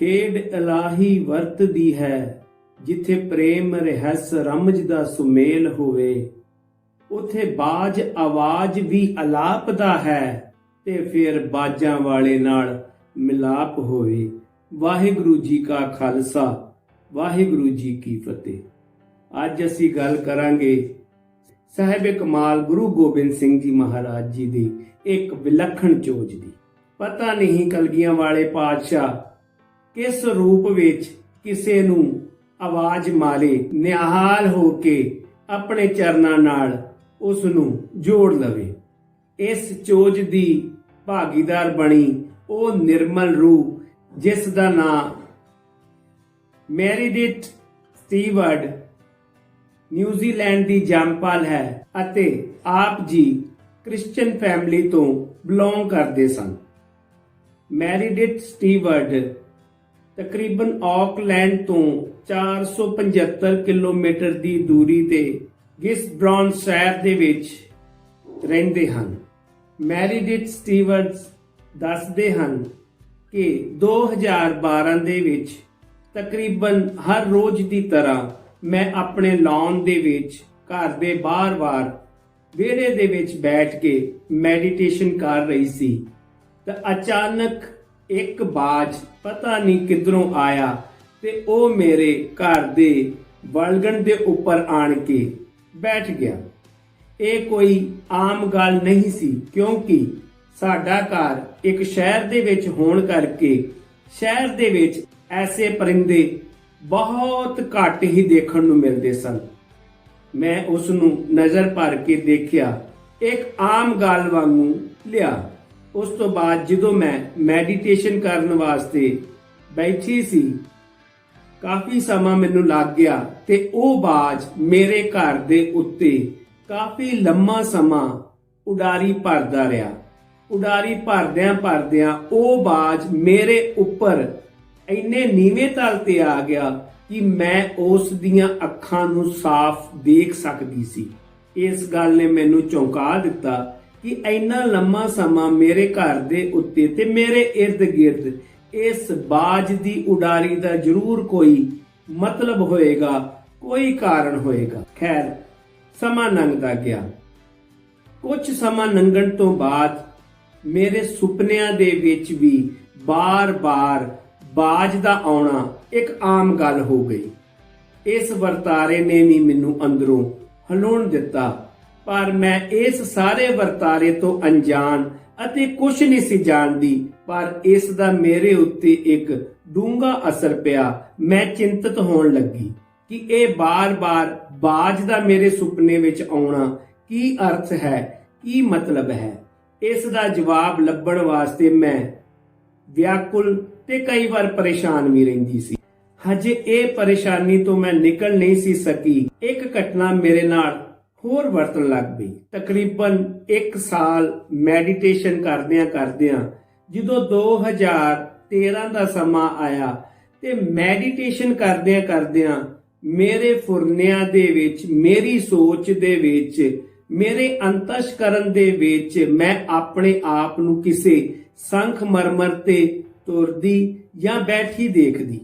ਖੇਡ ਇਲਾਹੀ ਵਰਤਦੀ ਹੈ, ਜਿੱਥੇ ਪ੍ਰੇਮ, ਰਹਿਸ, ਰਮਜ ਦਾ ਸੁਮੇਲ ਹੋਵੇ। ਉਥੇ ਬਾਜ, ਆਵਾਜ਼ ਵੀ ਅਲਾਪ ਦਾ ਹੈ ਤੇ ਫਿਰ ਬਾਜਾਂ ਵਾਲੇ ਨਾਲ ਮਿਲਾਪ ਹੋਵੇ। ਵਾਹਿਗੁਰੂ ਜੀ ਕਾ ਖਾਲਸਾ, ਵਾਹਿਗੁਰੂ ਜੀ ਕੀ ਫਤਿਹ। ਅੱਜ ਅਸੀਂ ਗੱਲ ਕਰਾਂਗੇ ਸਾਹਿਬ ਕਮਾਲ ਗੁਰੂ ਗੋਬਿੰਦ ਸਿੰਘ ਜੀ ਮਹਾਰਾਜ ਜੀ ਦੀ ਇੱਕ ਵਿਲੱਖਣ ਚੋਜ ਦੀ। ਪਤਾ ਨਹੀਂ ਕਲਗੀਆਂ ਵਾਲੇ ਪਾਤਸ਼ਾਹ ਕਿਸ ਰੂਪ ਵਿੱਚ ਕਿਸੇ ਨੂੰ ਆਵਾਜ਼ ਮਾਰੇ, ਨਿਹਾਲ ਹੋ ਕੇ ਆਪਣੇ ਚਰਨਾਂ ਨਾਲ ਉਸ ਨੂੰ ਜੋੜ ਲਵੇ। ਇਸ ਚੋਜ ਦੀ ਭਾਗੀਦਾਰ ਬਣੀ ਉਹ ਨਿਰਮਲ ਰੂਹ, ਜਿਸ ਦਾ ਨਾਮ ਮੈਰੀਡਿਟ ਸਟੀਵਰਡ, ਨਿਊਜ਼ੀਲੈਂਡ ਦੀ ਜੰਮਪਲ ਹੈ ਅਤੇ ਆਪ ਜੀ ਕ੍ਰਿਸਚੀਅਨ ਫੈਮਿਲੀ ਤੋਂ ਬਿਲੋਂਗ ਕਰਦੇ ਸਨ। ਮੈਰੀਡਿਟ ਸਟੀਵਰਡ ਤਕਰੀਬਨ ਆਕਲੈਂਡ ਤੋਂ 475 ਕਿਲੋਮੀਟਰ ਦੀ ਦੂਰੀ ਤੇ ਗਿਸਬ੍ਰਾਨ ਸ਼ਹਿਰ ਦੇ ਵਿੱਚ ਰਹਿੰਦੇ ਹਨ। ਮੈਰੀਡਿਟ ਸਟੀਵਰਡਸ ਦੱਸਦੇ ਹਨ ਕਿ 2012 ਦੇ ਵਿੱਚ ਤਕਰੀਬਨ ਹਰ ਰੋਜ਼ ਦੀ ਤਰ੍ਹਾਂ ਮੈਂ ਆਪਣੇ ਲਾਨ ਦੇ ਵਿੱਚ ਘਰ ਦੇ ਬਾਹਰ-ਬਾਹਰ ਵਿਹੜੇ ਦੇ ਵਿੱਚ ਬੈਠ ਕੇ ਮੈਡੀਟੇਸ਼ਨ ਕਰ ਰਹੀ ਸੀ। ਤਾਂ ਅਚਾਨਕ ਇੱਕ ਬਾਜ ਪਤਾ ਨਹੀਂ ਕਿੱਧਰੋਂ ਆਇਆ ਤੇ ਉਹ ਮੇਰੇ ਘਰ ਦੇ ਵਲਗਣ ਦੇ ਉੱਪਰ ਆਣ ਕੇ ਬੈਠ ਗਿਆ। ਇਹ ਕੋਈ ਆਮ ਗੱਲ ਨਹੀਂ ਸੀ ਕਿਉਂਕਿ ਸਾਡਾ ਘਰ ਇੱਕ ਸ਼ਹਿਰ ਦੇ ਵਿੱਚ ਹੋਣ ਕਰਕੇ ਸ਼ਹਿਰ ਦੇ ਵਿੱਚ ਐਸੇ ਪਰਿੰਦੇ ਬਹੁਤ ਘੱਟ ਹੀ ਦੇਖਣ ਨੂੰ ਮਿਲਦੇ ਸਨ। ਮੈਂ ਉਸ ਨੂੰ ਨਜ਼ਰ ਭਰ ਕੇ ਦੇਖਿਆ, ਇੱਕ ਆਮ ਗੱਲ ਵਾਂਗੂ ਲਿਆ। ਉਸ ਤੋਂ ਬਾਅਦ ਜਦੋਂ ਮੈਂ ਮੈਡੀਟੇਸ਼ਨ ਕਰਨ ਵਾਸਤੇ ਬੈਠੀ ਸੀ, ਕਾਫੀ ਸਮਾਂ ਮੈਨੂੰ ਲੱਗ ਗਿਆ ਤੇ ਉਹ ਬਾਜ ਮੇਰੇ ਘਰ ਦੇ ਉੱਤੇ ਕਾਫੀ ਲੰਮਾ ਸਮਾਂ ਉਡਾਰੀ ਭਰਦਾ ਰਿਹਾ। ਉਡਾਰੀ ਭਰਦਿਆਂ ਭਰਦਿਆਂ ਉਹ ਬਾਜ ਮੇਰੇ ਉੱਪਰ ਇੰਨੇ ਨੀਵੇਂ ਤਲ ਤੇ ਆ ਗਿਆ ਕਿ ਮੈਂ ਉਸ ਦੀਆਂ ਅੱਖਾਂ ਨੂੰ ਸਾਫ਼ ਦੇਖ ਸਕਦੀ ਸੀ। ਇਸ ਗੱਲ ਨੇ ਮੈਨੂੰ ਚੌਂਕਾ ਦਿੱਤਾ ਕਿ ਇੰਨਾ ਲੰਮਾ ਸਮਾਂ ਮੇਰੇ ਘਰ ਦੇ ਉੱਤੇ ਤੇ ਮੇਰੇ ird-gird ਇਸ ਬਾਜ ਦੀ ਉਡਾਰੀ ਦਾ ਜ਼ਰੂਰ ਕੋਈ ਮਤਲਬ ਹੋਏਗਾ, ਕੋਈ ਕਾਰਨ ਹੋਏਗਾ। ਖੈਰ, ਸਮਾਂ ਲੰਘਦਾ ਗਿਆ। ਕੁਝ ਸਮਾਂ ਲੰਘਣ ਤੋਂ ਬਾਅਦ ਮੇਰੇ ਸੁਪਨਿਆਂ ਦੇ ਵਿੱਚ ਵੀ ਬਾਰ-ਬਾਰ ਬਾਜ ਦਾ ਆਉਣਾ ਇੱਕ ਆਮ ਗੱਲ ਹੋ ਗਈ। ਇਸ ਵਰਤਾਰੇ ਨੇ ਵੀ ਮੈਨੂੰ ਅੰਦਰੋਂ ਹਲੂਣ ਦਿੱਤਾ। ਪਰ ਮੈਂ ਇਸ ਸਾਰੇ ਵਰਤਾਰੇ ਤੋਂ ਅਣਜਾਣ ਅਤੇ ਕੁਝ ਨਹੀਂ ਸੀ ਜਾਣਦੀ, ਪਰ ਇਸ ਦਾ ਮੇਰੇ ਉੱਤੇ ਇੱਕ ਡੂੰਘਾ ਅਸਰ ਪਿਆ। ਮੈਂ ਚਿੰਤਤ ਹੋਣ ਲੱਗੀ ਕਿ ਇਹ ਬਾਰ-ਬਾਰ ਬਾਜ ਦਾ ਮੇਰੇ ਸੁਪਨੇ ਵਿੱਚ ਆਉਣਾ ਕੀ ਅਰਥ ਹੈ, ਕੀ ਮਤਲਬ ਹੈ? ਇਸ ਦਾ ਜਵਾਬ ਲੱਭਣ ਵਾਸਤੇ ਮੈਂ ਵਿਆਕੁਲ ਤੇ ਕਈ ਵਾਰ ਪਰੇਸ਼ਾਨ ਵੀ ਰਹਿੰਦੀ ਸੀ। ਹਜੇ ਇਹ ਪਰੇਸ਼ਾਨੀ ਤੋਂ ਮੈਂ ਨਿਕਲ ਨਹੀਂ ਸੀ ਸਕੀ। ਇੱਕ ਘਟਨਾ ਮੇਰੇ ਨਾਲ ਹੋਰ ਵਰਤਣ ਲੱਗ ਪਈ। ਤਕਰੀਬਨ 1 ਸਾਲ ਮੈਡੀਟੇਸ਼ਨ ਕਰਦਿਆਂ ਕਰਦਿਆਂ ਜਦੋਂ 2013 ਦਾ ਸਮਾਂ ਆਇਆ ਤੇ ਮੈਡੀਟੇਸ਼ਨ ਕਰਦਿਆਂ ਕਰਦਿਆਂ ਮੇਰੇ ਫੁਰਨਿਆਂ ਦੇ ਵਿੱਚ, ਮੇਰੀ ਸੋਚ ਦੇ ਵਿੱਚ, ਮੇਰੇ ਅੰਤਸ਼ਕਰਨ ਦੇ ਵਿੱਚ ਮੈਂ ਆਪਣੇ ਆਪ ਨੂੰ ਕਿਸੇ ਸੰਖ ਮਰਮਰ ਤੇ ਤੁਰਦੀ ਜਾਂ ਬੈਠੀ ਦੇਖਦੀ।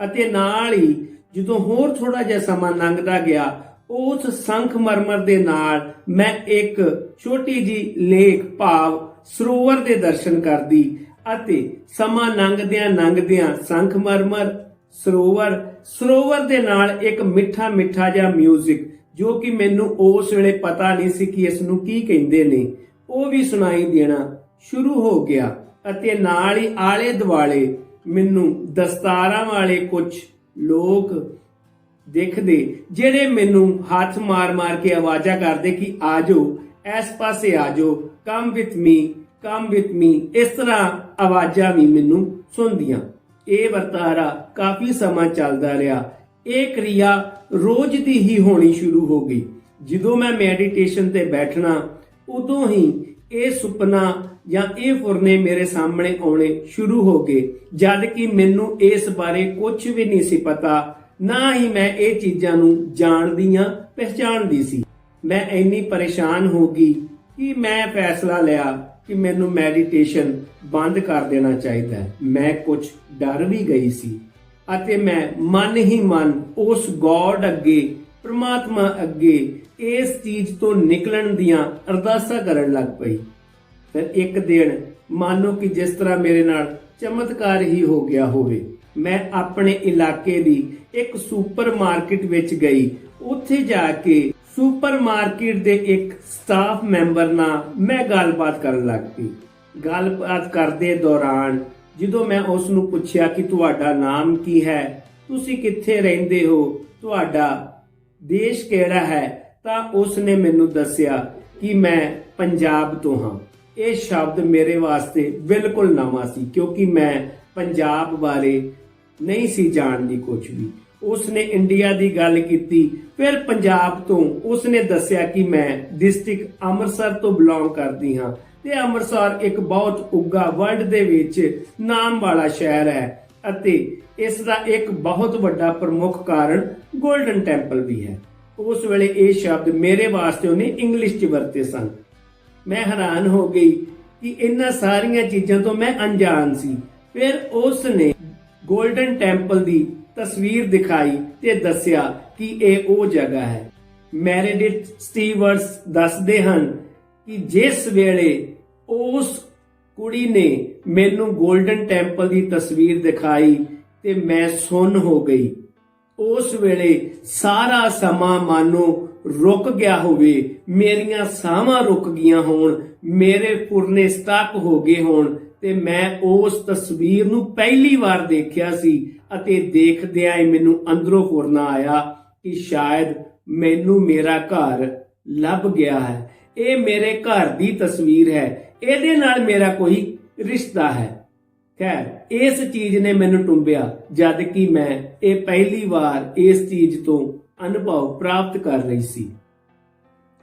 ਅਤੇ ਨਾਲ ਹੀ ਜਦੋਂ ਹੋਰ ਥੋੜਾ ਜਿਹਾ ਸਮਾਂ ਲੰਘਦਾ ਗਿਆ ਉਸ ਸੰਖ ਮਰਮਰ ਦੇ ਨਾਲ ਮੈਂ ਇੱਕ ਛੋਟੀ ਜੀ ਲੇਖ ਭਾਵ ਸਰੋਵਰ ਦੇ ਦਰਸ਼ਨ ਕਰਦੀ ਅਤੇ ਸਮਾਂ ਲੰਘਦਿਆਂ ਲੰਘਦਿਆਂ ਸੰਖ ਸਰੋਵਰ ਸਰੋਵਰ ਦੇ ਨਾਲ ਇੱਕ ਮਿੱਠਾ ਮਿੱਠਾ ਜਿਹਾ 뮤직 ਜੋ ਕਿ ਮੈਨੂੰ ਉਸ ਵੇਲੇ ਪਤਾ ਨਹੀਂ ਸੀ ਕਿ ਇਸ ਨੂੰ ਕੀ ਕਹਿੰਦੇ ਨੇ। ਉਹ ਵੀ ਸੁਣਾਈ ਦੇਣਾ ਸ਼ੁਰੂ ਹੋ ਗਿਆ ਅਤੇ ਨਾਲ ਹੀ ਆਲੇ ਦੁਆਲੇ ਮੈਨੂੰ ਦਸਤਾਰਾਂ ਵਾਲੇ ਕੁਝ ਲੋਕ ਦੇਖਦੇ, ਜਿਹੜੇ ਮੈਨੂੰ ਹੱਥ ਮਾਰ-ਮਾਰ ਕੇ ਆਵਾਜ਼ਾਂ ਕਰਦੇ ਕਿ ਆਜੋ, ਇਸ ਪਾਸੇ ਆਜੋ ਕਮ ਵਿਥ ਮੀ ਕਮ ਵਿਥ ਮੀ ਇਸ ਤਰ੍ਹਾਂ ਆਵਾਜ਼ਾਂ ਵੀ ਮੈਨੂੰ ਸੁਣਦੀਆਂ। ਇਹ ਵਰਤਾਰਾ ਕਾਫੀ ਸਮਾਂ ਚੱਲਦਾ ਰਿਹਾ। ਇਹ ਕਿਰਿਆ ਰੋਜ਼ ਦੀ ਹੀ ਹੋਣੀ ਸ਼ੁਰੂ ਹੋ ਗਈ। ਜਦੋਂ ਮੈਂ ਮੈਡੀਟੇਸ਼ਨ ਤੇ ਬੈਠਣਾ, ਉਦੋਂ ਹੀ ਇਹ ਸੁਪਨਾ ਜਾਂ ਇਹ ਫੁਰਨੇ ਮੇਰੇ ਸਾਹਮਣੇ ਆਉਣੇ ਸ਼ੁਰੂ ਹੋ ਗਏ। ਜਦ ਕਿ ਮੈਨੂੰ ਇਸ ਬਾਰੇ ਕੁਝ ਵੀ ਨਹੀਂ ਸੀ ਪਤਾ। ਨਾ ਹੀ ਮੈਂ ਇਹ ਚੀਜ਼ਾਂ ਨੂੰ ਜਾਣਦੀ ਜਾਂ ਪਹਿਚਾਣਦੀ ਸੀ। ਮੈਂ ਇੰਨੀ ਪਰੇਸ਼ਾਨ ਹੋ ਗਈ ਕਿ ਮੈਂ ਫੈਸਲਾ ਲਿਆ ਕਿ ਮੈਨੂੰ ਮੈਡੀਟੇਸ਼ਨ ਬੰਦ ਕਰ ਦੇਣਾ ਚਾਹੀਦਾ ਹੈ। ਮੈਂ ਕੁਝ ਡਰ ਵੀ ਗਈ ਸੀ ਅਤੇ ਮੈਂ ਮਨ ਹੀ ਮਨ ਉਸ ਗੋਡ ਅੱਗੇ, ਪ੍ਰਮਾਤਮਾ ਅੱਗੇ ਇਸ ਚੀਜ਼ ਤੋਂ ਨਿਕਲਣ ਦੀਆਂ ਅਰਦਾਸਾਂ ਕਰਨ ਲੱਗ ਪਈ। ਫਿਰ ਇੱਕ ਦਿਨ ਮਾਨੋ ਕਿ ਜਿਸ ਤਰ੍ਹਾਂ ਮੇਰੇ ਨਾਲ ਚਮਤਕਾਰ ਹੀ ਹੋ ਗਿਆ ਹੋਵੇ। ਮੈਂ ਆਪਣੇ ਇਲਾਕੇ ਦੀ ਇੱਕ ਸੁਪਰਮਾਰਕਟ ਵਿੱਚ ਗਈ। ਉੱਥੇ ਜਾ ਕੇ ਸੁਪਰਮਾਰਕਟ ਦੇ ਇੱਕ ਸਟਾਫ ਮੈਂਬਰ ਨਾਲ ਮੈਂ ਗੱਲਬਾਤ ਕਰਨ ਲੱਗ ਪਈ। ਗੱਲਬਾਤ ਕਰਦੇ ਦੌਰਾਨ ਜਦੋਂ ਮੈਂ ਉਸ ਨੂੰ ਪੁੱਛਿਆ ਕਿ ਤੁਹਾਡਾ ਨਾਮ ਕੀ ਹੈ, ਤੁਸੀਂ ਕਿੱਥੇ ਰਹਿੰਦੇ ਹੋ, ਤੁਹਾਡਾ ਦੇਸ਼ ਕਿਹੜਾ ਹੈ, ਤਾਂ ਉਸ ਨੇ ਮੈਨੂੰ ਦੱਸਿਆ ਕਿ ਮੈਂ ਪੰਜਾਬ ਤੋਂ ਹਾਂ। ਇਹ ਸ਼ਬਦ ਮੇਰੇ ਵਾਸਤੇ ਬਿਲਕੁਲ ਨਵਾਂ ਸੀ, ਕਿਉਂਕਿ ਮੈਂ ਪੰਜਾਬ ਬਾਰੇ ਨਹੀਂ ਸੀ ਜਾਣਦੀ ਕੁਝ ਵੀ। ਉਸ ਇੰਡੀਆ ਦੀ ਗੱਲ ਕੀਤੀ, ਫਿਰ ਪੰਜਾਬ ਤੋਂ ਉਸ ਦੱਸਿਆ ਕਿ ਮੈਂ ਡਿਸਟ੍ਰਿਕਟ ਅੰਮ੍ਰਿਤਸਰ ਤੋਂ ਬਿਲੋਂਗ ਕਰਦੀ ਹਾਂ ਤੇ ਅੰਮ੍ਰਿਤਸਰ ਇੱਕ ਬਹੁਤ ਉੱਗਾ ਵਰਲਡ ਦੇ ਵਿੱਚ ਨਾਮ ਵਾਲਾ ਸ਼ਹਿਰ ਹੈ ਅਤੇ ਇਸ ਦਾ ਇੱਕ ਬਹੁਤ ਵੱਡਾ ਪ੍ਰਮੁੱਖ ਕਾਰਨ 골ਡਨ ਟੈਂਪਲ ਵੀ ਹੈ। ਉਸ ਵੇਲੇ ਇਹ ਸ਼ਬਦ ਮੇਰੇ ਵਾਸਤੇ ਉਹਨੇ ਇੰਗਲਿਸ਼ 'ਚ ਵਰਤੇ ਸਨ। ਮੈਂ ਹੈਰਾਨ ਹੋ ਗਈ ਕਿ ਇਹਨਾਂ ਸਾਰੀਆਂ ਚੀਜ਼ਾਂ ਤੋਂ ਮੈਂ ਅਣਜਾਣ ਸੀ। ਫਿਰ ਉਸ ਨੇ 골ਡਨ ਟੈਂਪਲ ਦੀ ਤਸਵੀਰ ਦਿਖਾਈ ਤੇ ਦੱਸਿਆ ਕਿ ਇਹ ਉਹ ਜਗ੍ਹਾ ਹੈ। ਮੈਰੀਡਿਟ ਸਟੀਵਰਸ ਦੱਸਦੇ ਹਨ ਕਿ ਜਿਸ ਵੇਲੇ ਉਸ ਕੁੜੀ ਨੇ ਮੈਨੂੰ 골ਡਨ ਟੈਂਪਲ ਦੀ ਤਸਵੀਰ ਦਿਖਾਈ ਤੇ ਮੈਂ ਸੁੰਨ ਹੋ ਗਈ। ਉਸ ਵੇਲੇ ਸਾਰਾ ਸਮਾਂ ਮਾਨੋ ਰੁਕ ਗਿਆ ਹੋਵੇ, ਮੇਰੀਆਂ ਸਾਹਾਂ ਰੁਕ ਗਈਆਂ ਹੋਣ, ਮੇਰੇ ਪੁਰਨੇ ਸਟਕ ਹੋ ਗਏ ਹੋਣ ਤੇ ਮੈਂ ਉਸ ਤਸਵੀਰ ਨੂੰ ਪਹਿਲੀ ਵਾਰ ਦੇਖਿਆ ਸੀ ਅਤੇ ਦੇਖਦਿਆਂ ਹੀ ਮੈਨੂੰ ਅੰਦਰੋਂ ਫੁਰਨਾ ਆਇਆ ਕਿ ਸ਼ਾਇਦ ਮੈਨੂੰ ਮੇਰਾ ਘਰ ਲੱਭ ਗਿਆ ਹੈ। ਇਹ ਮੇਰੇ ਘਰ ਦੀ ਤਸਵੀਰ ਹੈ। ਇਹਦੇ ਨਾਲ ਮੇਰਾ ਕੋਈ ਰਿਸ਼ਤਾ ਹੈ। ਖੈਰ, ਇਸ ਚੀਜ਼ ਨੇ ਮੈਨੂੰ ਟੁੰਬਿਆ, ਜਦ ਕਿ ਮੈਂ ਇਹ ਪਹਿਲੀ ਵਾਰ ਇਸ ਚੀਜ਼ ਤੋਂ ਅਨੁਭਵ ਪ੍ਰਾਪਤ ਕਰ ਰਹੀ ਸੀ।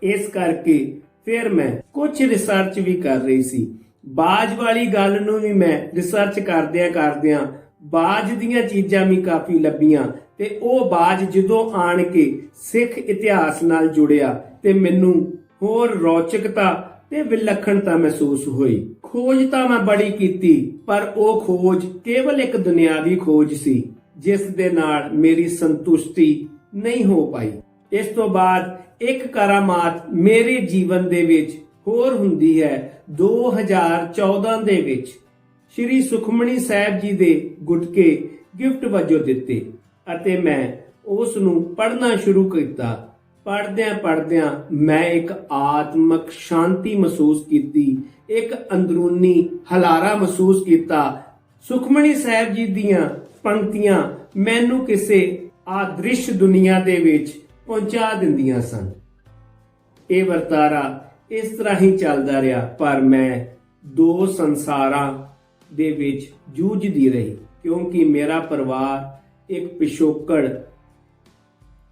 ਇਸ ਕਰਕੇ ਫਿਰ ਮੈਂ ਕੁਝ ਰਿਸਰਚ ਵੀ ਕਰ ਰਹੀ ਸੀ। ਬਾਜ ਵਾਲੀ ਗੱਲ ਨੂੰ ਵੀ ਮੈਂ ਰਿਸਰਚ ਕਰਦਿਆਂ ਕਰਦਿਆਂ ਬਾਜ ਦੀਆਂ ਚੀਜ਼ਾਂ ਵੀ ਕਾਫੀ ਲੱਭੀਆਂ ਤੇ ਉਹ ਬਾਜ ਜਦੋਂ ਆਣ ਕੇ ਸਿੱਖ ਇਤਿਹਾਸ ਨਾਲ ਜੁੜਿਆ ਤੇ ਮੈਨੂੰ ਹੋਰ ਰੌਚਕਤਾ ਤੇ ਵਿਲੱਖਣਤਾ ਮਹਿਸੂਸ ਹੋਈ। ਖੋਜ ਤਾਂ ਮੈਂ ਬੜੀ ਕੀਤੀ, ਪਰ ਉਹ ਖੋਜ ਕੇਵਲ ਇੱਕ ਦੁਨਿਆਵੀ ਖੋਜ ਸੀ, ਜਿਸ ਦੇ ਨਾਲ ਮੇਰੀ ਸੰਤੁਸ਼ਟੀ ਨਹੀਂ ਹੋ ਪਾਈ। ਇਸ ਤੋਂ ਬਾਅਦ ਇੱਕ ਕਰਾਮਾਤ ਮੇਰੇ ਜੀਵਨ ਦੇ ਵਿੱਚ ਹੋਰ ਹੁੰਦੀ ਹੈ 2014 ਦੇ ਵਿੱਚ। ਸ਼੍ਰੀ ਸੁਖਮਣੀ ਸਾਹਿਬ ਜੀ ਦੇ ਗੁਟਕੇ ਗਿਫਟ ਵਜੋਂ ਦਿੱਤੇ ਅਤੇ ਮੈਂ ਉਸ ਨੂੰ ਪੜ੍ਹਨਾ ਸ਼ੁਰੂ ਕੀਤਾ। ਪੜ੍ਹਦਿਆਂ ਪੜ੍ਹਦਿਆਂ ਮੈਂ ਇੱਕ ਆਤਮਿਕ ਸ਼ਾਂਤੀ ਮਹਿਸੂਸ ਕੀਤੀ, ਇੱਕ ਅੰਦਰੂਨੀ ਹਲਾਰਾ ਮਹਿਸੂਸ ਕੀਤਾ। ਸੁਖਮਣੀ ਸਾਹਿਬ ਜੀ ਦੀਆਂ ਪੰਕਤੀਆਂ ਮੈਨੂੰ ਕਿਸੇ ਆਦ੍ਰਿਸ਼ ਦੁਨੀਆ ਦੇ ਵਿੱਚ ਪਹੁੰਚਾ ਦਿੰਦੀਆਂ ਸਨ। ਇਹ ਵਰਤਾਰਾ ਇਸ ਤਰ੍ਹਾਂ ਹੀ ਚੱਲਦਾ ਰਿਹਾ, ਪਰ ਮੈਂ ਦੋ ਸੰਸਾਰਾਂ ਦੇ ਵਿੱਚ ਜੂਝਦੀ ਰਹੀ, ਕਿਉਂਕਿ ਮੇਰਾ ਪਰਿਵਾਰ ਇੱਕ ਪਿਛੋਕੜ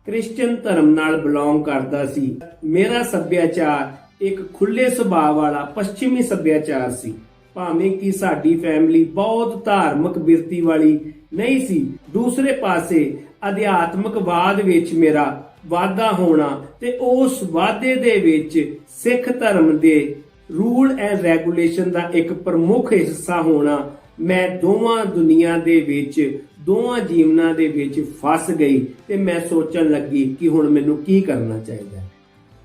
ਕ੍ਰਿਸਚੀਅਨ ਧਰਮ ਨਾਲ ਬਿਲੋਂਗ ਕਰਦਾ ਸੀ। ਮੇਰਾ ਸੱਭਿਆਚਾਰ ਇੱਕ ਖੁੱਲੇ ਸੁਭਾਅ ਵਾਲਾ ਪੱਛਮੀ ਸੱਭਿਆਚਾਰ ਸੀ। ਭਾਵੇਂ ਕਿ ਸਾਡੀ ਫੈਮਿਲੀ ਬਹੁਤ ਧਾਰਮਿਕ ਬਿਰਤੀ ਵਾਲੀ ਨਹੀਂ ਸੀ, ਦੂਸਰੇ ਪਾਸੇ ਅਧਿਆਤਮਿਕਵਾਦ ਵਿੱਚ ਮੇਰਾ ਵਾਧਾ ਹੋਣਾ ਤੇ ਉਸ ਵਾਧੇ ਦੇ ਵਿੱਚ ਸਿੱਖ ਧਰਮ ਦੇ ਰੂਲ ਐਂਡ ਰੈਗੂਲੇਸ਼ਨ ਦਾ ਇੱਕ ਪ੍ਰਮੁੱਖ ਹਿੱਸਾ ਹੋਣਾ, ਮੈਂ ਦੋਵਾਂ ਦੁਨੀਆ ਦੇ ਵਿੱਚ, ਦੋਵਾਂ ਜੀਵਨਾਂ ਦੇ ਵਿੱਚ ਫਸ ਗਈ ਤੇ ਮੈਂ ਸੋਚਣ ਲੱਗੀ ਕਿ ਹੁਣ ਮੈਨੂੰ ਕੀ ਕਰਨਾ ਚਾਹੀਦਾ ਹੈ।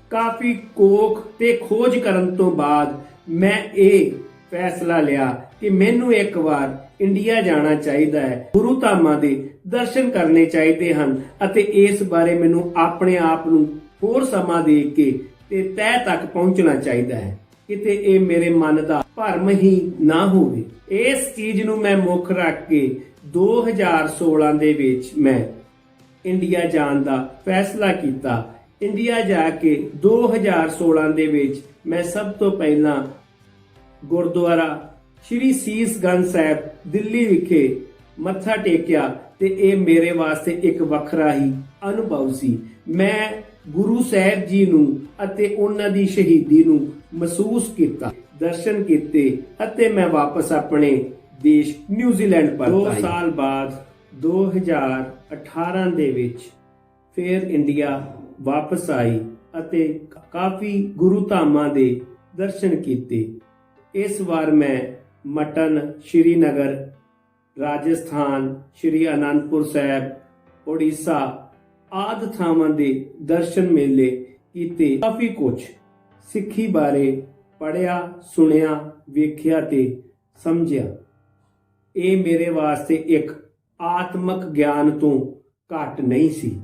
ਕਾਫੀ ਕੋਖ ਤੇ ਖੋਜ ਕਰਨ ਤੋਂ ਬਾਅਦ ਮੈਂ ਇਹ ਫੈਸਲਾ ਲਿਆ ਕਿ ਮੈਨੂੰ ਇੱਕ ਵਾਰ ਇੰਡੀਆ ਜਾਣਾ ਚਾਹੀਦਾ ਹੈ। ਗੁਰੂ ਧਾਮਾਂ ਦੇ ਦਰਸ਼ਨ ਕਰਨੇ ਚਾਹੀਦੇ ਹਨ ਅਤੇ ਇਸ ਬਾਰੇ ਮੈਨੂੰ ਆਪਣੇ ਆਪ ਨੂੰ ਹੋਰ ਸਮਾਂ ਦੇ ਕੇ ਤੇ ਤਹਿ ਤੱਕ ਪਹੁੰਚਣਾ ਚਾਹੀਦਾ ਹੈ। ਕਿਤੇ ਇਹ ਮੇਰੇ ਮਨ ਦਾ ਭਰਮ ਹੀ ਨਾ ਹੋਵੇ। ਇਸ ਚੀਜ਼ ਨੂੰ ਮੈਂ ਮੁੱਖ ਰੱਖ ਕੇ 2016 ਦੇ ਵਿੱਚ ਮੈਂ ਇੰਡੀਆ ਜਾਣ ਦਾ ਫੈਸਲਾ ਕੀਤਾ। ਇੰਡੀਆ ਜਾ ਕੇ 2016 ਦੇ ਵਿੱਚ ਮੈਂ ਸਭ ਤੋਂ ਪਹਿਲਾਂ ਗੁਰਦੁਆਰਾ ਸ਼੍ਰੀ ਸੀਸਗੰਜ ਸਾਹਿਬ ਦਿੱਲੀ ਵਿਖੇ ਮੱਥਾ ਟੇਕਿਆ ਤੇ ਇਹ ਮੇਰੇ ਵਾਸਤੇ ਇੱਕ ਵੱਖਰਾ ਹੀ ਅਨੁਭਵ ਸੀ। ਮੈਂ ਗੁਰੂ ਸਾਹਿਬ ਜੀ ਨੂੰ ਅਤੇ ਉਹਨਾਂ ਦੀ ਸ਼ਹੀਦੀ ਨੂੰ ਮਹਿਸੂਸ ਕੀਤਾ ਦਰਸ਼ਨ ਕੀਤੇ ਅਤੇ ਮੈਂ ਵਾਪਸ ਆਪਣੇ ਦੇਸ਼ ਨਿਊਜ਼ੀਲੈਂਡ ਪਰਤ ਆਈ। 2 ਸਾਲ ਬਾਅਦ 2018 ਦੇ ਵਿੱਚ ਫਿਰ ਇੰਡੀਆ ਵਾਪਸ ਆਈ ਅਤੇ ਕਾਫੀ ਗੁਰੂ ਧਾਮਾਂ ਦੇ ਦਰਸ਼ਨ ਕੀਤੇ। ਇਸ ਵਾਰ ਮੈਂ ਮਟਨ ਸ਼੍ਰੀਨਗਰ ਰਾਜਸਥਾਨ, ਸ਼੍ਰੀ ਅਨੰਦਪੁਰ ਸਾਹਿਬ, ਉੜੀਸਾ ਆਦਿ ਥਾਵਾਂ ਦੇ ਦਰਸ਼ਨ ਮੇਲੇ ਕੀਤੇ। ਕਾਫੀ ਕੁਝ ਸਿੱਖੀ ਬਾਰੇ ਪੜਿਆ ਸੁਣਿਆ, ਵੇਖਿਆ ਤੇ ਸਮਝਿਆ। ਇਹ ਮੇਰੇ ਵਾਸਤੇ ਇੱਕ ਆਤਮਿਕ ਗਿਆਨ ਤੋਂ ਘੱਟ ਨਹੀਂ ਸੀ।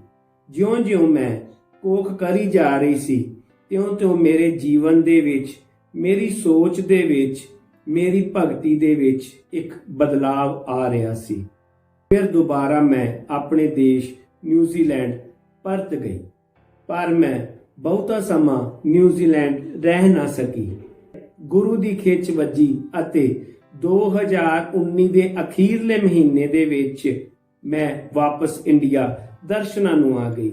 ਜਿਉਂ-ਜਿਉਂ ਮੈਂ ਕੋਖ ਕਰੀ ਜਾ ਰਹੀ ਸੀ, ਤਿਉਂ-ਤਿਉਂ ਮੇਰੇ ਜੀਵਨ ਦੇ ਵਿੱਚ, ਮੇਰੀ ਸੋਚ ਦੇ ਵਿੱਚ ਮੇਰੀ ਭਗਤੀ ਦੇ ਵਿੱਚ ਇੱਕ ਬਦਲਾਵ ਆ ਰਿਹਾ ਸੀ। ਫਿਰ ਦੁਬਾਰਾ ਮੈਂ ਆਪਣੇ ਦੇਸ਼ ਨਿਊਜ਼ੀਲੈਂਡ ਪਰਤ ਗਈ। ਪਰ ਮੈਂ ਬਹੁਤਾ ਸਮਾਂ ਨਿਊਜ਼ੀਲੈਂਡ ਰਹਿ ਨਾ ਸਕੀ। ਗੁਰੂ ਦੀ ਖਿੱਚ ਵੱਜੀ ਅਤੇ 2019 ਦੇ ਅਖੀਰਲੇ ਮਹੀਨੇ ਦੇ ਵਿੱਚ ਮੈਂ ਵਾਪਸ ਇੰਡੀਆ ਦਰਸ਼ਨਾਂ ਨੂੰ ਆ ਗਈ।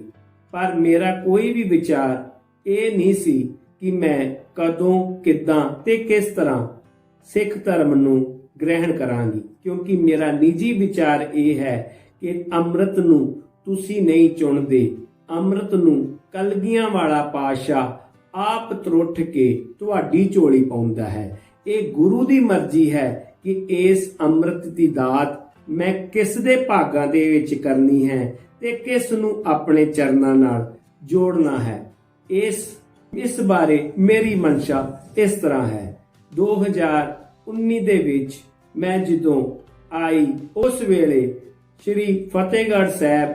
ਪਰ ਮੇਰਾ ਕੋਈ ਵੀ ਵਿਚਾਰ ਇਹ ਨਹੀਂ ਸੀ ਕਿ ਮੈਂ ਕਦੋਂ, ਕਿੱਦਾਂ ਤੇ ਕਿਸ ਤਰ੍ਹਾਂ ਸਿੱਖ ਧਰਮ ਨੂੰ ਗ੍ਰਹਿਣ ਕਰਾਂਗੀ। ਕਿਉਂਕਿ ਮੇਰਾ ਨਿੱਜੀ ਵਿਚਾਰ ਇਹ ਹੈ ਕਿ ਅੰਮ੍ਰਿਤ ਨੂੰ ਤੁਸੀਂ ਨਹੀਂ ਚੁਣਦੇ। ਅੰਮ੍ਰਿਤ ਨੂੰ ਕਲਗੀਆਂ ਵਾਲਾ ਪਾਤਸ਼ਾਹ ਆਪ ਤਰੁੱਠ ਕੇ ਤੁਹਾਡੀ ਝੋਲੀ ਪਾਉਂਦਾ ਹੈ। ਇਹ ਗੁਰੂ ਦੀ ਮਰਜ਼ੀ ਹੈ ਕਿ ਇਸ ਅੰਮ੍ਰਿਤ ਦੀ ਦਾਤ ਮੈਂ ਕਿਸ ਦੇ ਭਾਗਾਂ ਦੇ ਵਿੱਚ ਕਰਨੀ ਹੈ ਤੇ ਕਿਸ ਨੂੰ ਆਪਣੇ ਚਰਨਾਂ ਨਾਲ ਜੋੜਨਾ ਹੈ। ਇਸ ਇਸ ਬਾਰੇ ਮੇਰੀ ਮਨਸ਼ਾ ਇਸ ਤਰ੍ਹਾਂ ਹੈ। 2019 ਦੇ ਵਿੱਚ ਮੈਂ ਜਦੋਂ ਆਈ, ਉਸ ਵੇਲੇ ਸ੍ਰੀ ਫਤਿਹਗੜ੍ਹ ਸਾਹਿਬ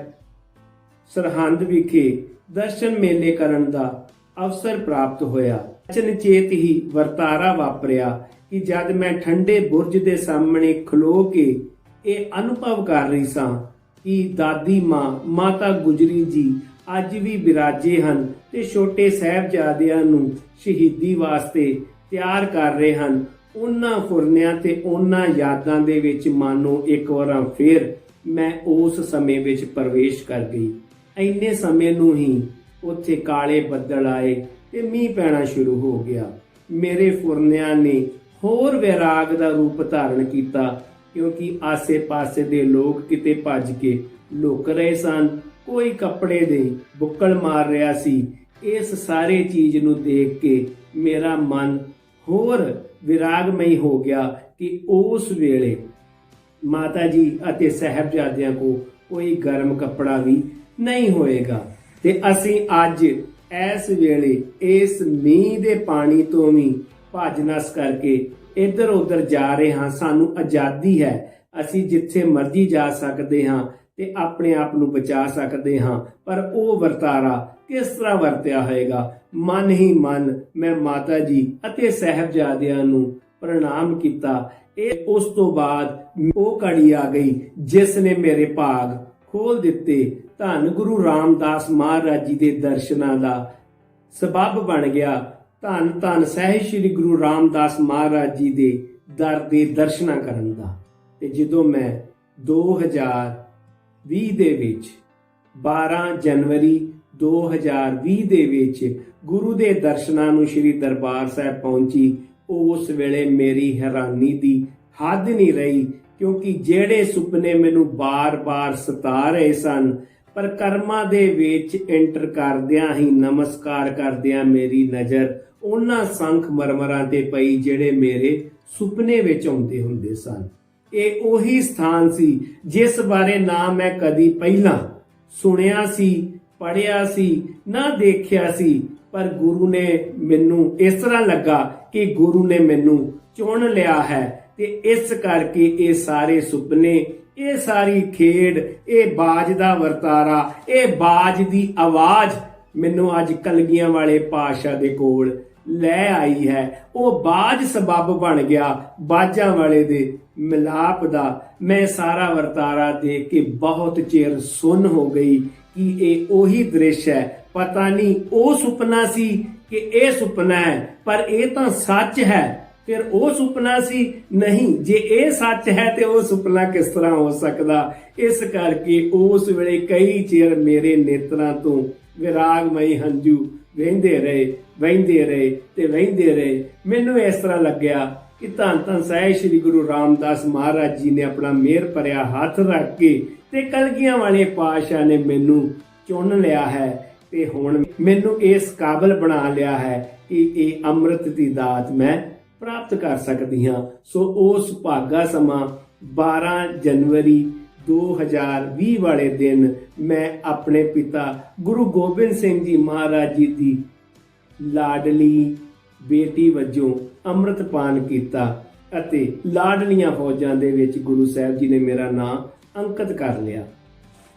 ਸਰਹੰਦ ਵਿਖੇ ਦਰਸ਼ਨ ਮੇਲੇ ਕਰਨ ਦਾ ਅਵਸਰ ਪ੍ਰਾਪਤ ਹੋਇਆ। ਅਚਨਚੇਤ ਹੀ ਵਰਤਾਰਾ ਵਾਪਰਿਆ ਕਿ ਜਦ ਮੈਂ ਠੰਡੇ ਬੁਰਜ ਦੇ ਸਾਹਮਣੇ ਖਲੋ ਕੇ ਇਹ ਅਨੁਭਵ ਕਰ ਰਹੀ ਸਾਂ ਕਿ ਦਾਦੀ ਮਾਂ, ਮਾਤਾ ਗੁਜਰੀ ਜੀ ਅੱਜ ਵੀ ਬਿਰਾਜੇ ਹਨ ਤੇ ਛੋਟੇ ਸਾਹਿਬਜ਼ਾਦਿਆਂ ਨੂੰ ਸ਼ਹੀਦੀ ਵਾਸਤੇ ਤਿਆਰ ਕਰ ਰਹੇ ਹਨ। ਉਹਨਾਂ ਫੁਰਨਿਆਂ ਤੇ ਉਹਨਾਂ ਯਾਦਾਂ ਦੇ ਵਿੱਚ ਮਾਨੋ ਇੱਕ ਵਾਰਾਂ ਫੇਰ ਮੈਂ ਉਸ ਸਮੇਂ ਵਿੱਚ ਪ੍ਰਵੇਸ਼ ਕਰ ਗਈ। ਐਨੇ ਸਮੇਂ ਨੂੰ ਹੀ ਉੱਥੇ ਕਾਲੇ ਬੱਦਲ ਆਏ ਤੇ ਮੀਂਹ ਪੈਣਾ ਸ਼ੁਰੂ ਹੋ ਗਿਆ। ਮੇਰੇ ਫੁਰਨਿਆਂ ਨੇ ਹੋਰ ਵਿਰਾਗ ਦਾ ਰੂਪ ਧਾਰਨ ਕੀਤਾ ਕਿਉਂਕਿ ਆਸੇ-ਪਾਸੇ ਦੇ ਲੋਕ ਕਿਤੇ ਭੱਜ ਕੇ ਲੁਕ ਰਹੇ ਸਨ। ਕੋਈ ਕੱਪੜੇ ਦੇ ਬੁੱਕਲ ਮਾਰ ਰਿਹਾ ਸੀ। ਇਸ ਸਾਰੇ ਚੀਜ਼ ਨੂੰ ਦੇਖ ਕੇ ਮੇਰਾ ਮਨ ਹੋਰ ਵਿਰਾਗਮਈ ਹੋ ਗਿਆ ਕਿ ਉਸ ਵੇਲੇ ਮਾਤਾ ਜੀ ਅਤੇ ਸਹਿਬਜ਼ਾਦਿਆਂ ਕੋ ਕੋਈ ਗਰਮ ਕੱਪੜਾ ਵੀ ਨਹੀਂ ਹੋਏਗਾ। ਤੇ ਅਸੀਂ ਅੱਜ ਇਸ ਵੇਲੇ ਇਸ ਮੀਂਹ ਦੇ ਪਾਣੀ ਤੋਂ ਵੀ ਭੱਜ ਨਸ ਕਰਕੇ ਇੱਧਰ ਉੱਧਰ ਜਾ ਰਹੇ ਹਾਂ। ਸਾਨੂੰ ਆਜ਼ਾਦੀ ਹੈ। ਅਸੀਂ ਜਿੱਥੇ ਮਰਜ਼ੀ ਜਾ ਸਕਦੇ ਹਾਂ ਤੇ ਆਪਣੇ ਆਪ ਨੂੰ ਬਚਾ ਸਕਦੇ ਹਾਂ। ਪਰ ਉਹ ਵਰਤਾਰਾ ਕਿਸ ਤਰ੍ਹਾਂ ਵਰਤਿਆ ਹੋਏਗਾ? ਮਨ ਹੀ ਮਨ, ਮੈਂ ਮਾਤਾ ਜੀ ਅਤੇ ਸਹਿਬਜ਼ਾਦਿਆਂ ਨੂੰ ਪ੍ਰਣਾਮ ਕੀਤਾ। ਇਹ ਉਸ ਤੋਂ ਬਾਅਦ ਉਹ ਘੜੀ ਆ ਗਈ, ਜਿਸ ਨੇ ਮੇਰੇ ਭਾਗ ਖੋਲ ਦਿੱਤੇ। ਧੰਨ ਗੁਰੂ ਰਾਮਦਾਸ ਮਹਾਰਾਜ ਜੀ ਦੇ ਦਰਸ਼ਨਾਂ ਦਾ ਸਬਬ ਬਣ ਗਿਆ। ਧੰਨ ਧੰਨ ਸਹਿ ਸ੍ਰੀ ਗੁਰੂ ਰਾਮਦਾਸ ਮਹਾਰਾਜ ਜੀ ਦੇ ਦਰ ਦੇ ਦਰਸ਼ਨਾਂ ਕਰਨ ਦਾ। ਤੇ ਜਦੋਂ ਮੈਂ 2020 ਦੇ ਵਿੱਚ 12 ਜਨਵਰੀ 2020 ਦੇ ਵਿੱਚ ਗੁਰੂ ਦੇ ਦਰਸ਼ਨਾਂ ਨੂੰ ਸ੍ਰੀ ਦਰਬਾਰ ਸਾਹਿਬ ਪਹੁੰਚੀ। ਉਸ ਵੇਲੇ ਮੇਰੀ ਹੈਰਾਨੀ ਦੀ ਹੱਦ ਨਹੀਂ ਰਹੀ, ਕਿਉਂਕਿ ਜਿਹੜੇ ਸੁਪਨੇ ਮੈਨੂੰ ਬਾਰ-ਬਾਰ ਸਤਾ ਰਹੇ ਸਨ, ਪਰ ਕਰਮਾਂ ਦੇ ਵਿੱਚ ਐਂਟਰ ਕਰਦਿਆਂ ਹੀ, ਨਮਸਕਾਰ ਕਰਦਿਆਂ ਮੇਰੀ ਨਜ਼ਰ ਉਹਨਾਂ ਸੰਖ ਮਰਮਰਾਂ ਤੇ ਪਈ ਜਿਹੜੇ ਮੇਰੇ ਸੁਪਨੇ ਵਿੱਚ ਆਉਂਦੇ ਹੁੰਦੇ ਸਨ। ਇਹ ਉਹੀ ਸਥਾਨ ਸੀ ਜਿਸ ਬਾਰੇ ਨਾ ਮੈਂ ਕਦੀ ਪਹਿਲਾਂ ਸੁਣਿਆ ਸੀ। ਪੜਿਆ ਸੀ, ਨਾ ਦੇਖਿਆ ਸੀ, ਪਰ ਗੁਰੂ ਨੇ ਮੈਨੂੰ ਇਸ ਤਰ੍ਹਾਂ ਲੱਗਾ ਕਿ ਗੁਰੂ ਨੇ ਮੈਨੂੰ ਚੁਣ ਲਿਆ ਹੈ ਤੇ ਇਸ ਕਰਕੇ ਇਹ ਸਾਰੇ ਸੁਪਨੇ, ਇਹ ਸਾਰੀ ਖੇਡ, ਇਹ ਬਾਜ ਦਾ ਵਰਤਾਰਾ, ਇਹ ਬਾਜ ਦੀ ਆਵਾਜ਼ ਮੈਨੂੰ ਅੱਜ ਕਲਗੀਆਂ ਵਾਲੇ ਪਾਸ਼ਾ ਦੇ ਕੋਲ ਲੈ ਆਈ ਹੈ। ਉਹ ਬਾਜ ਸਬਬ ਬਣ ਗਿਆ ਬਾਜਾਂ ਵਾਲੇ ਦੇ ਮਿਲਾਪ ਦਾ। ਮੈਂ ਸਾਰਾ ਵਰਤਾਰਾ ਦੇਖ ਕੇ ਬਹੁਤ ਚਿਰ ਸੁੰਨ ਹੋ ਗਈ। ਕਿ ਇਹ ਉਹੀ ਦ੍ਰਿਸ਼ ਹੈ। ਪਤਾ ਨਹੀਂ ਉਹ ਸੁਪਨਾ ਸੀ ਕਿ ਇਹ ਸੁਪਨਾ ਹੈ, ਪਰ ਇਹ ਤਾਂ ਸੱਚ ਹੈ। ਫਿਰ ਉਹ ਸੁਪਨਾ ਸੀ, ਨਹੀਂ, ਜੇ ਇਹ ਸੱਚ ਹੈ ਤੇ ਉਹ ਸੁਪਨਾ ਕਿਸ ਤਰ੍ਹਾਂ ਹੋ ਸਕਦਾ? ਇਸ ਕਰਕੇ ਉਸ ਵੇਲੇ ਕਈ ਚਿਰ ਮੇਰੇ ਨੇਤਰਾਂ ਤੋਂ ਵਿਰਾਗਮਈ ਹੰਝੂ ਵਹਿੰਦੇ ਰਹੇ ਵਹਿੰਦੇ ਰਹੇ ਤੇ ਵਹਿੰਦੇ ਰਹੇ। ਮੈਨੂੰ ਇਸ ਤਰ੍ਹਾਂ ਲੱਗਿਆ ਕਿ ਧੰਨ ਧੰਨ ਸਾਹਿਬ ਸ੍ਰੀ ਗੁਰੂ ਰਾਮਦਾਸ ਮਹਾਰਾਜ ਜੀ ਨੇ ਆਪਣਾ ਮਿਹਰ ਭਰਿਆ ਹੱਥ ਰੱਖ ਕੇ ਤੇ ਕਲਗੀਆਂ ਵਾਲੇ ਪਾਤਸ਼ਾਹ ਨੇ ਮੈਨੂੰ ਚੁਣ ਲਿਆ ਹੈ ਤੇ ਹੁਣ ਮੈਨੂੰ ਇਸ ਕਾਬਲ ਬਣਾ ਲਿਆ ਹੈ ਕਿ ਇਹ ਅੰਮ੍ਰਿਤ ਦੀ ਦਾਤ ਮੈਂ ਪ੍ਰਾਪਤ ਕਰ ਸਕਦੀ ਹਾਂ। ਸੋ ਉਸ ਭਾਗਾ ਸਮਾਂ 12 ਜਨਵਰੀ 2020 ਵਾਲੇ ਦਿਨ ਮੈਂ ਆਪਣੇ ਪਿਤਾ ਗੁਰੂ ਗੋਬਿੰਦ ਸਿੰਘ ਜੀ ਮਹਾਰਾਜ ਜੀ ਦੀ ਲਾਡਲੀ ਬੇਟੀ ਵਜੋਂ ਅੰਮ੍ਰਿਤਪਾਨ ਕੀਤਾ ਅਤੇ ਲਾਡਲੀਆਂ ਫੌਜਾਂ ਦੇ ਵਿੱਚ ਗੁਰੂ ਸਾਹਿਬ ਜੀ ਨੇ ਮੇਰਾ ਨਾਮ ਅੰਕਿਤ ਕਰ ਲਿਆ।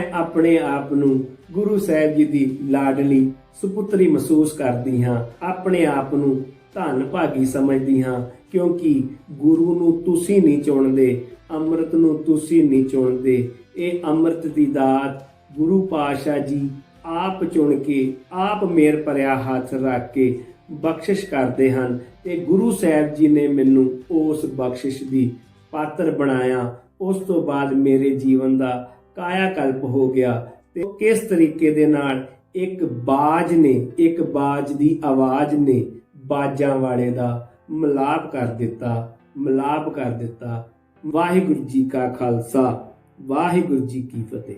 ਮੈਂ ਆਪਣੇ ਆਪ ਨੂੰ ਗੁਰੂ ਸਾਹਿਬ ਜੀ ਦੀ ਲਾਡਲੀ ਸੁਪੁੱਤਰੀ ਮਹਿਸੂਸ ਕਰਦੀ ਹਾਂ। ਆਪਣੇ ਆਪ ਨੂੰ ਧੰਨ ਭਾਗੀ ਸਮਝਦੀ ਹਾਂ, ਕਿਉਂਕਿ ਗੁਰੂ ਨੂੰ ਤੁਸੀਂ ਨਹੀਂ ਚੁਣਦੇ, ਅੰਮ੍ਰਿਤ ਨੂੰ ਤੁਸੀਂ ਨਹੀਂ ਚੁਣਦੇ। ਇਹ ਅੰਮ੍ਰਿਤ ਦੀ ਦਾਤ ਗੁਰੂ ਪਾਤਸ਼ਾਹ ਜੀ ਆਪ ਚੁਣ ਕੇ, ਆਪ ਮੇਰ ਭਰਿਆ ਹੱਥ ਰੱਖ ਕੇ ਬਖਸ਼ਿਸ਼ ਕਰਦੇ ਹਨ। ਤੇ ਗੁਰੂ ਸਾਹਿਬ ਜੀ ਨੇ ਮੈਨੂੰ ਉਸ ਬਖਸ਼ਿਸ਼ ਦੀ ਪਾਤਰ ਬਣਾਇਆ। ਉਸ ਤੋਂ ਬਾਅਦ ਮੇਰੇ ਜੀਵਨ ਦਾ ਕਾਇਆ ਕਲਪ ਹੋ ਗਿਆ ਤੇ ਕਿਸ ਤਰੀਕੇ ਦੇ ਨਾਲ ਇੱਕ ਬਾਜ ਨੇ, ਇੱਕ ਬਾਜ ਦੀ ਆਵਾਜ਼ ਨੇ ਬਾਜਾਂ ਵਾਲੇ ਦਾ ਮਿਲਾਪ ਕਰ ਦਿੱਤਾ, ਮਿਲਾਪ ਕਰ ਦਿੱਤਾ। ਵਾਹਿਗੁਰੂ ਜੀ ਕਾ ਖਾਲਸਾ, ਵਾਹਿਗੁਰੂ ਜੀ ਕੀ ਫਤਿਹ।